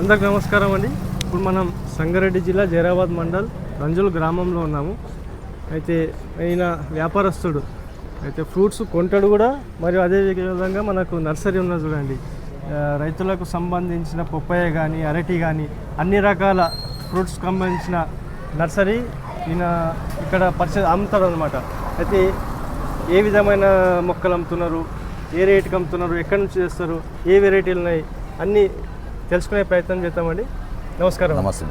అందరికి నమస్కారం అండి. ఇప్పుడు మనం సంగారెడ్డి జిల్లా జైరాబాద్ మండల్ రంజుల్ గ్రామంలో ఉన్నాము. అయితే ఈయన వ్యాపారస్తుడు. అయితే ఫ్రూట్స్ కొంటాడు కూడా మరియు అదే విధంగా మనకు నర్సరీ ఉన్నది చూడండి. రైతులకు సంబంధించిన పొప్పయ్య కానీ అరటి కానీ అన్ని రకాల ఫ్రూట్స్ సంబంధించిన నర్సరీ ఈయన ఇక్కడ పరిచయం అమ్ముతాడు అనమాట అయితే ఏ విధమైన మొక్కలు అమ్ముతున్నారు? ఏ రేటుకి అమ్ముతున్నారు? ఎక్కడి నుంచి చేస్తారు ఏ వెరైటీలు ఉన్నాయి? అన్నీ తెలుసుకునే ప్రయత్నం చేద్దామండి. నమస్కారం. నమస్తే.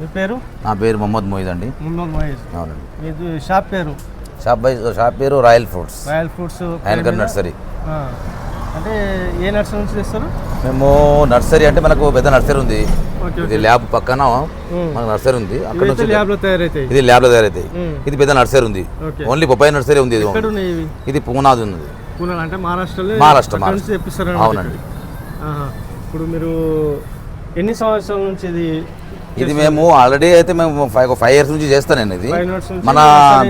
మీ పేరు? నా పేరు మొహమ్మద్ మొయిద్ అండి. మహేష్ అవునండి. మీది షాప్ పేరు? షాప్ బై షాప్ పేరు royal fruits. Royal fruits nursery. అంటే ఏ నర్సరీ నుంచి తెస్తారు? మేము నర్సరీ అంటే మనకు పెద్ద నర్సరీ ఉంది. ఇది ల్యాబ్ పక్కన మనకు నర్సరీ ఉంది. అక్కడ నుంచి ల్యాబ్లో తయారవుతాయి ఇది ల్యాబ్లో తయారైతాయి. ఇది పెద్ద నర్సరీ ఉంది. ఓన్లీ బొప్పాయి నర్సరీ ఉంది ఇది. పూనాది ఉన్నది. పూనా అంటే మహారాష్ట్రలో మహారాష్ట్ర, అవునండి. ఇప్పుడు మీరు ఎన్ని సంవత్సరాల నుంచి ఇది ఇది మేము ఆల్రెడీ అయితే మేము ఫైవ్ ఫైవ్ ఇయర్స్ నుంచి చేస్తాను నేను ఇది. మన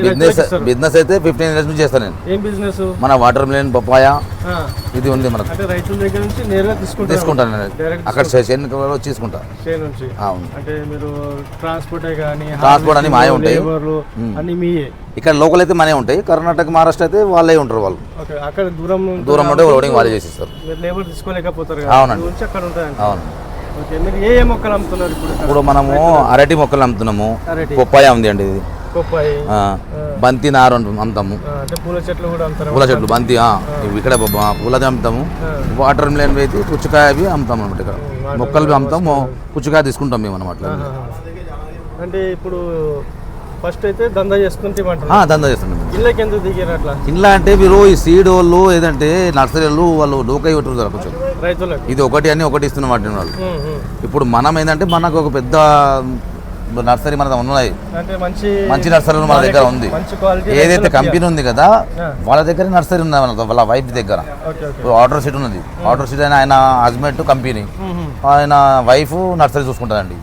బిజినెస్. బిజినెస్ అయితే ఫిఫ్టీన్ ఇయర్స్ నుంచి చేస్తాను నేను. ఏం బిజినెస్ మన వాటర్ మిలన్ పప్పాయ ఇది ఉంది మనకు. రైతుల దగ్గర నుంచి నేరుగా తీసుకుంటారు. తీసుకుంటాను అక్కడ తీసుకుంటా. చే నుంచి. అవును. అంటే మీరు ట్రాన్స్పోర్ట్ కానీ ట్రాన్స్పోర్ట్ అన్ని మాయే ఉంటాయి. లేబర్లు అన్ని మీయే. ఇక్కడ లోకల్ అయితే మనే ఉంటాయి. కర్ణాటక మహారాష్ట్ర అయితే వాళ్ళే ఉంటారు వాళ్ళు. అక్కడ దూరం దూరం ఉంటే లోడింగ్ వాళ్ళే చేసేస్తారు. లేబర్ తీసుకోలేకపోతారు అవునండి. అక్కడ ఉంటాయండి అవును. ఏ ఏ మొక్కలు అమ్ముతున్నారు ఇప్పుడు? మనము అరటి మొక్కలు అమ్ముతున్నాము. పొప్పాయ ఉంది అండి ఇది. బంతి నారు అమ్ముతాము. పూల చెట్లు కూడా అమ్ముతారు? పూల చెట్లు బంతి ఇక్కడ పూలది అమ్ముతాము. వాటర్ మిలన్ అయితే పుచ్చకాయ అవి అమ్ముతాం అనమాట ఇక్కడ మొక్కలు అమ్ముతాము పుచ్చకాయ తీసుకుంటాం మేము అనమాట అంటే ఇప్పుడు ఫస్ట్ అయితే దందా చేసుకుంటామంటారు ఆ, దందా మేము. ఇళ్ళకి ఎందుకు దిగారు అట్లా? ఇంట్లో అంటే మీరు ఈ సీడ్ వాళ్ళు ఏదంటే నర్సరీ వాళ్ళు వాళ్ళు డోకై పెట్టుకుంటారు కొంచెం. రైతులకు. ఇది ఒకటి అని ఒకటి ఇస్తున్న వాటిని వాళ్ళు. ఇప్పుడు మనం ఏంటంటే మనకు ఒక పెద్ద నర్సరీ మన ఉన్నాయి. మంచి మంచి నర్సరీలు మన దగ్గర ఉంది. ఏదైతే కంపెనీ ఉంది కదా. వాళ్ళ దగ్గర నర్సరీ ఉంది మన వాళ్ళ వైఫ్ దగ్గర. ఆర్డర్ షీట్ ఉన్నది. ఆర్డర్ షీట్ అయిన ఆయన హస్బెండ్ కంపెనీ. ఆయన వైఫ్ నర్సరీ చూసుకుంటారండి.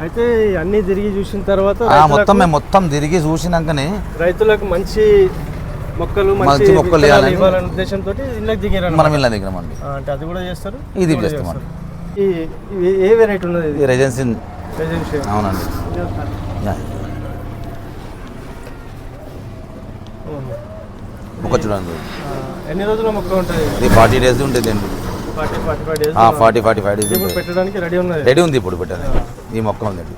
అయితే అన్ని తిరిగి చూసిన తర్వాత మొత్తం మేము మొత్తం తిరిగి చూసినాకనే రైతులకు మంచి మొక్కలు మంచి మొక్కలు విత్తనాలు ఇవ్వాలని- ఇవ్వాలనే ఉద్దేశంతో ఇళ్ళకి దిగారు మనం ఇళ్ళ అంటే అది కూడా చేస్తారు? ఇది చేస్తామండి. ఈ ఏ వెరైటీ ఉన్నది రెజెన్సీ. అవునండి. మొక్క చూడండి. ఆ, ఎన్ని రోజుల మొక్క ఉంటుంది ఇది ఫార్టీ డేస్ ఉంటుంది అండి. Forty forty five days forty forty five days పెట్టడానికి రెడీ ఉన్నది రెడీ ఉంది ఇప్పుడు పెట్టాలి ఈ మొక్క ఉందండి.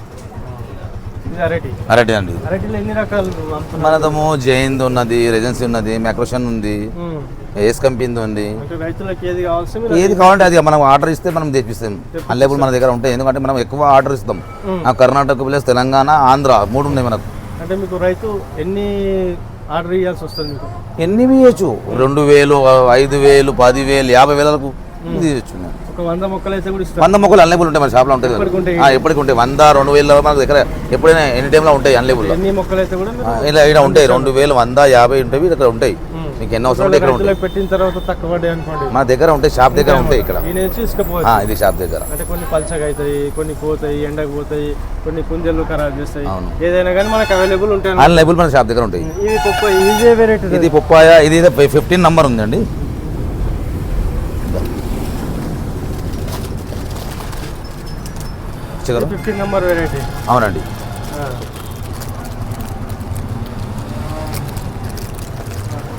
అరటి. అండి. మనదము జైన్ ఉన్నది రెజెన్సీ ఉన్నది మ్యాక్రోషన్ ఉంది. ఏస్ కంపెనీ ఉంది. ఏది కావాలంటే అది మనం ఆర్డర్ ఇస్తే మనం తెప్పిస్తాం. అన్లేబుల్ మన దగ్గర ఉంటాయి ఎందుకంటే మనం ఎక్కువ ఆర్డర్ ఇస్తాం. ఆ కర్ణాటక ప్లస్ తెలంగాణ ఆంధ్ర మూడు ఉన్నాయి మనకు. అంటే మీకు రైతు ఎన్ని ఆర్డర్ ఇవ్వాల్సి వస్తుంది ఎన్ని ఇవ్వచ్చు? రెండు వేలు ఐదు వేలు పది వేలు యాభై వేలకు ఇది ఇవ్వచ్చు వంద మొక్కలు అయితే కూడా ఇస్తారు వంద మొక్కలు అన్లేబుల్ ఉంటాయి మన షాప్లో ఉంటాయి. ఎప్పటికి ఉంటాయి? ఆ, ఎప్పటికి ఉంటాయి వంద రెండు వేలు మన దగ్గర ఎప్పుడైనా ఎనీ టైంలో ఉంటాయి అన్లేబుల్ ఎన్ని ఇలా ఇక్కడ ఉంటాయి. రెండు వేలు వంద యాభై ఉంటాయి. ఇక్కడ ఉంటాయి. మీకు ఎన్ని అవసరం ఇక్కడ ఉంటాయి. పెట్టిన తర్వాత తక్కువ మన దగ్గర ఉంటాయి. షాప్ దగ్గర ఉంటాయి ఇక్కడ. ఇది షాప్ దగ్గర. అంటే కొన్ని పల్చగా అవుతాయి కొన్ని పోతాయి ఎండకు పోతాయి కొన్ని కుంజలు ఖరాబ్ చేస్తాయి. ఏదైనా కానీ మనకు అవైలబుల్ ఉంటాయి అన్లేబుల్ మన షాప్ దగ్గర ఉంటాయి. ఇది పప్పు ఇదే వెరైటీ ఇది పొప్పాయ? ఇది ఫిఫ్టీన్ నంబర్ ఉందండి. చిగరు ఫిఫ్టీన్ నెంబర్ వెరైటీ అవునండి.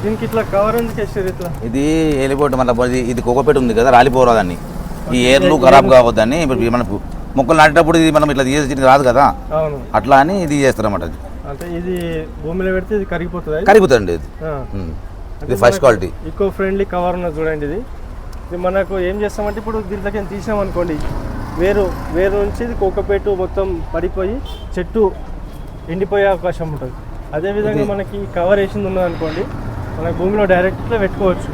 దీనికి ఇట్లా కవర్ ఎందుకు వేసారు ఇట్లా? ఇది వెళ్ళిపోవటం మళ్ళీ ఇది ఇది కోకోపేట ఉంది కదా రాలిపోరాదని ఈ ఏర్లు ఖరాబ్ కావద్దని ఇప్పుడు మనకు మొక్కలు నాటేటప్పుడు ఇది మనం ఇట్లా తీసేసి రాదు కదా? అట్లా అని ఇది చేస్తారన్నమాట అంటే ఇది భూమిలో పెడితే ఇది కరిగిపోతుంది కరిగిపోతుందండి ఇది. First quality eco friendly cover ఉన్నది చూడండి ఇది. ఇది మనకు ఏం చేస్తామంటే ఇప్పుడు దీంట్లోకి తీసాం అనుకోండి వేరు వేరు నుంచి ఇది కోకపేటు మొత్తం పడిపోయి చెట్టు ఎండిపోయే అవకాశం ఉంటుంది. అదేవిధంగా మనకి కవర్ వేసింది ఉన్నది అనుకోండి మన భూమిలో డైరెక్ట్గా పెట్టుకోవచ్చు.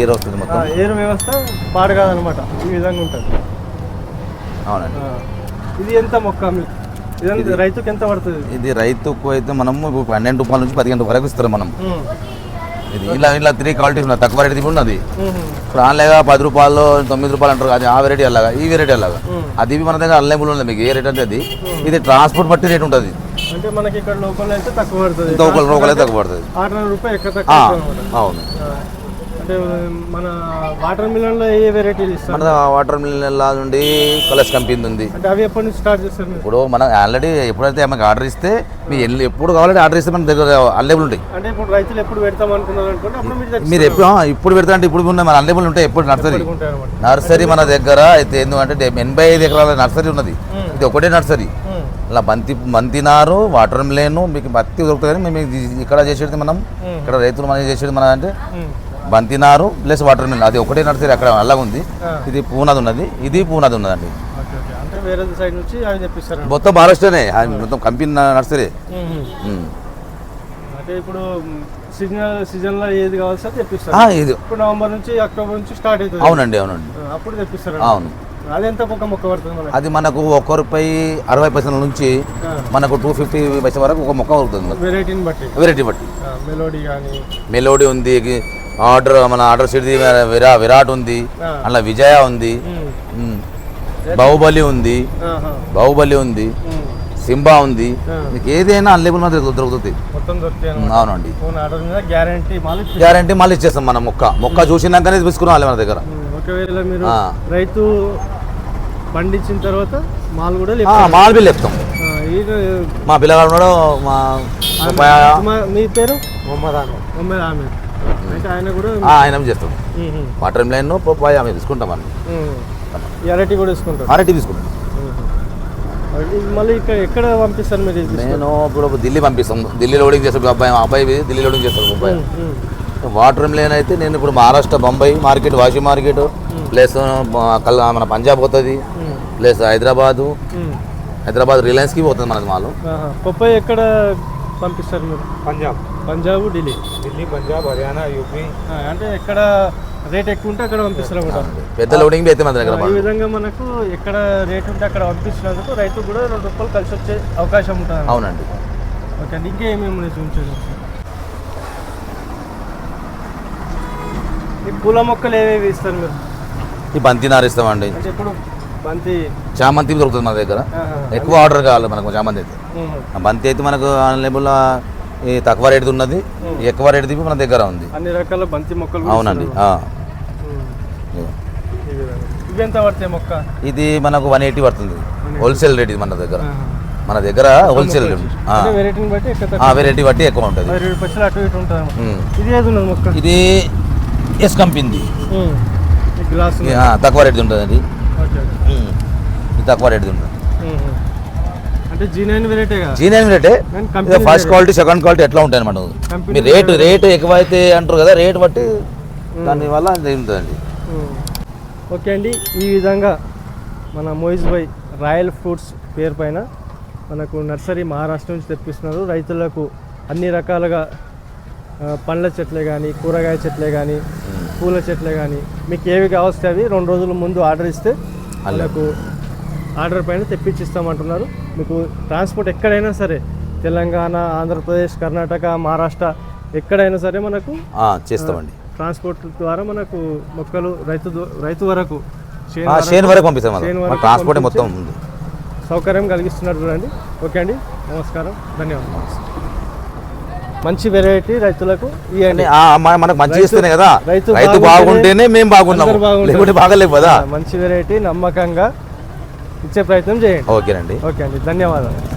ఏర్ వస్తుంది మొత్తం? ఏరు వ్యవస్థ పాడు కాదనమాట. ఈ విధంగా ఉంటుంది. అవునండి. ఇది ఎంత మొక్క? మీకు ఇదంతా రైతుకి ఎంత పడుతుంది? ఇది రైతుకు అయితే మనము పన్నెండు రూపాయల నుంచి పదిహేను వరకు ఇస్తారు మనం. ఇది ఇలా ఇలా త్రీ క్వాలిటీస్ ఉన్నాయి. తక్కువ రేట్ ఉన్నది. ఇప్పుడు ఆన్లైన్గా పది రూపాయలు తొమ్మిది రూపాయలు అంటారు అది ఆ వెరైటీ అలాగా ఈ వెరైటీ అలాగా. అది మన దగ్గర అన్లైబుల్ ఉంది మీకు ఏ రేట్ అంటే అది. ఇది ట్రాన్స్పోర్ట్ బట్టి రేట్ ఉంటుంది. అంటే మనకి ఇక్కడ లోకల్ అయితే తక్కువ పడుతుంది. లోకల్ లోకల్ అయితే తక్కువ పడుతుంది. అవును. మన వాటర్ మిలన్లో ఏ వెరైటీలు ఇస్తారు? మన వాటర్ మిల్ నుండి కలర్స్ కంపెనీ ఉంది. అంటే అవి ఎప్పటి నుంచి స్టార్ట్ చేస్తారు ఇప్పుడు మనం ఆల్రెడీ ఎప్పుడైతే మనకి ఆర్డర్ ఇస్తే మీ ఎప్పుడు కావాలంటే ఆర్డర్ ఇస్తే మన దగ్గర అవైలబుల్ ఉంటాయి. అంటే ఇప్పుడు రైతులు ఎప్పుడు పెడతాం అనుకున్నారు అప్పుడు మీరు మీరు ఎప్పుడు ఇప్పుడు పెడతా అంటే ఇప్పుడు ఉన్నాయి మన అవైలబుల్ ఉంటాయి ఎప్పుడు నర్సరీ. నర్సరీ మన దగ్గర అయితే ఎందుకంటే ఎనభై ఐదు ఎకరాల నర్సరీ ఉన్నది. ఇది ఒకటే నర్సరీ. ఇలా బంతి బంతినారు వాటర్ మిలేను మీకు బత్తి దొరుకుతుంది కానీ మేము ఇక్కడ చేసేది మనం ఇక్కడ రైతులు మనం చేసేది మన అంటే బంతినారు ప్లస్ వాటర్ మిల్ అది ఒకటే నర్సరీ అక్కడ అలాగ ఉంది ఇది పూనాది ఉన్నది ఇది పూనాది ఉన్నదండి మొత్తం మహారాష్ట్రనే. మొత్తం కంపెనీ నర్సరీ. అంటే ఇప్పుడు సీజన్ సీజన్లో ఏది కావాలి సార్ తెప్పిస్తారు. ఆ, ఇది. ఇప్పుడు నవంబర్ నుంచి అక్టోబర్ నుంచి స్టార్ట్ అవుతుంది. అవునండి అవునండి. అప్పుడు తెప్పిస్తారు? అవును. అది ఎంత ఒక మొక్క పడుతుంది మనకి? అది మనకు ఒక్క రూపాయి అరవై పైసల నుంచి మనకు టూ ఫిఫ్టీ పైసల వరకు ఒక మొక్క దొరుకుతుంది. వెరైటీని బట్టి. వెరైటీ బట్టి. మెలోడీ కానీ మెలోడీ ఉంది ఆర్డర్ మన ఆర్డర్ సిటీ విరా విరాట్ ఉంది. అలా విజయ ఉంది. బాహుబలి ఉంది బాహుబలి ఉంది సింబా ఉంది. మీకు ఏదైనా అన్లేబుల్ దగ్గర దొరుకుతుంది. అవునండి. ఫోన్ ఆర్డర్ మీద గ్యారంటీ మళ్ళీ ఇచ్చేస్తాం. మన మొక్క. మొక్క చూసినాకనే తీసుకురావాలి మన దగ్గర. ఒకవేళ మీరు. రైతు పండించిన తర్వాత మాల్ కూడా. మాల్ బిల్ చెప్తాం మా పిల్లగాడు ఉన్నాడు మా మా- పేరు? మొహమ్మద్ ఆమె. అంటే ఆయన కూడా ఆ, ఆయన చేస్తాం వాటర్ లైన్ పోయి ఆమె తీసుకుంటాం అరటి కూడా అరటి తీసుకుంటాం ఇది మళ్ళీ ఇక్కడ ఎక్కడ పంపిస్తారు మీరు నేను ఇప్పుడు ఢిల్లీ పంపిస్తాం. ఢిల్లీ లోడింగ్ చేస్తాడు అబ్బాయి మా అబ్బాయి ఢిల్లీ లోడింగ్ చేస్తాడు అబ్బాయి. వాటర్ మిలన్ అయితే నేను ఇప్పుడు Maharashtra Bombay market Vashi market plus కల్ మన పంజాబ్ పోతుంది. ప్లస్ హైదరాబాదు. హైదరాబాద్ రిలయన్స్కి పోతుంది మనకి మాలు. పప్పాయి ఎక్కడ పంపిస్తారు మీరు? పంజాబ్ పంజాబ్ ఢిల్లీ ఢిల్లీ పంజాబ్ హర్యానా యూపీ. అంటే ఎక్కడ రేట్ ఎక్కువ ఉంటే అక్కడ పంపిస్తారు. పెద్ద లోడింగ్ అయితే మన దగ్గర ఈ. విధంగా మనకు ఎక్కడ రేట్ ఉంటే అక్కడ పంపించినందుకు రైతు కూడా రెండు రూపాయలు కలిసి వచ్చే అవకాశం ఉంటుంది. అవునండి. ఓకే అండి. ఇంకేమేమి చూపించారు ఈ పూల మొక్కలు ఏవేవి ఇస్తారు మీరు? ఈ బంతి నారు ఇస్తామండి. అంటే ఇప్పుడు బంతి. చామంతి దొరుకుతుంది మన దగ్గర. ఎక్కువ ఆర్డర్ కావాలి మనకు చామంతి అయితే. బంతి అయితే మనకు అవైలబుల్ ఈ తక్కువ రేటుది ఉన్నది ఎక్కువ రేటుది మన దగ్గర ఉంది. అన్ని రకాల బంతి మొక్కలు అవునండి మొక్క? ఇది మనకు వన్ ఎయిటీ పడుతుంది. హోల్సేల్ రేట్ ఇది మన దగ్గర. మన దగ్గర హోల్సేల్. వెరైటీ బట్టి ఎక్కువ ఉంటుంది. ఇది ఎస్ కంపెనీ. తక్కువ రేట్ ఉంటుంది. ఇది తక్కువ రేట్ ఉంటుంది. ఉహు. అంటే జీ నైన్ వెరైటీ కదా. జీనియన్ రేటే ఫస్ట్ క్వాలిటీ సెకండ్ క్వాలిటీ ఎట్లా ఉంటాయి అనమాట కంపెనీ మీ రేటు రేటు ఎక్కువ అయితే అంటారు కదా రేట్ బట్టి దాని వల్ల అది ఉంటుందండి ఉమ్. ఓకే అండి ఈ విధంగా మన మోయిజ్ భాయ్ రాయల్ ఫ్రూట్స్ పేరు పైన మనకు నర్సరీ మహారాష్ట్ర నుంచి తెప్పిస్తున్నారు. రైతులకు అన్ని రకాలుగా పండ్ల చెట్లే కానీ కూరగాయ చెట్లే కానీ పూల చెట్లే కానీ మీకు ఏవి కావస్తే అవి రెండు రోజుల ముందు ఆర్డర్ ఇస్తే వాళ్ళకు ఆర్డర్ పైన తెప్పించిస్తామంటున్నారు. మీకు ట్రాన్స్పోర్ట్ ఎక్కడైనా సరే తెలంగాణ ఆంధ్రప్రదేశ్ కర్ణాటక మహారాష్ట్ర ఎక్కడైనా సరే మనకు చేస్తామండి. ట్రాన్స్పోర్ట్ ద్వారా మనకు మొక్కలు రైతు రైతు వరకు షేన్ పంపిస్తాం ట్రాన్స్పోర్ట్ మొత్తం సౌకర్యం కలిగిస్తున్నారు చూడండి. ఓకే అండి. నమస్కారం. ధన్యవాదాలు. మంచి వెరైటీ రైతులకు మనకు మంచి కదా. రైతు రైతు బాగుంటేనే మేము బాగుంటారు. లేకుంటే బాగలేవు కదా. మంచి వెరైటీ నమ్మకంగా ఇచ్చే ప్రయత్నం చేయండి. ఓకేనండి. ఓకే అండి. ధన్యవాదాలు.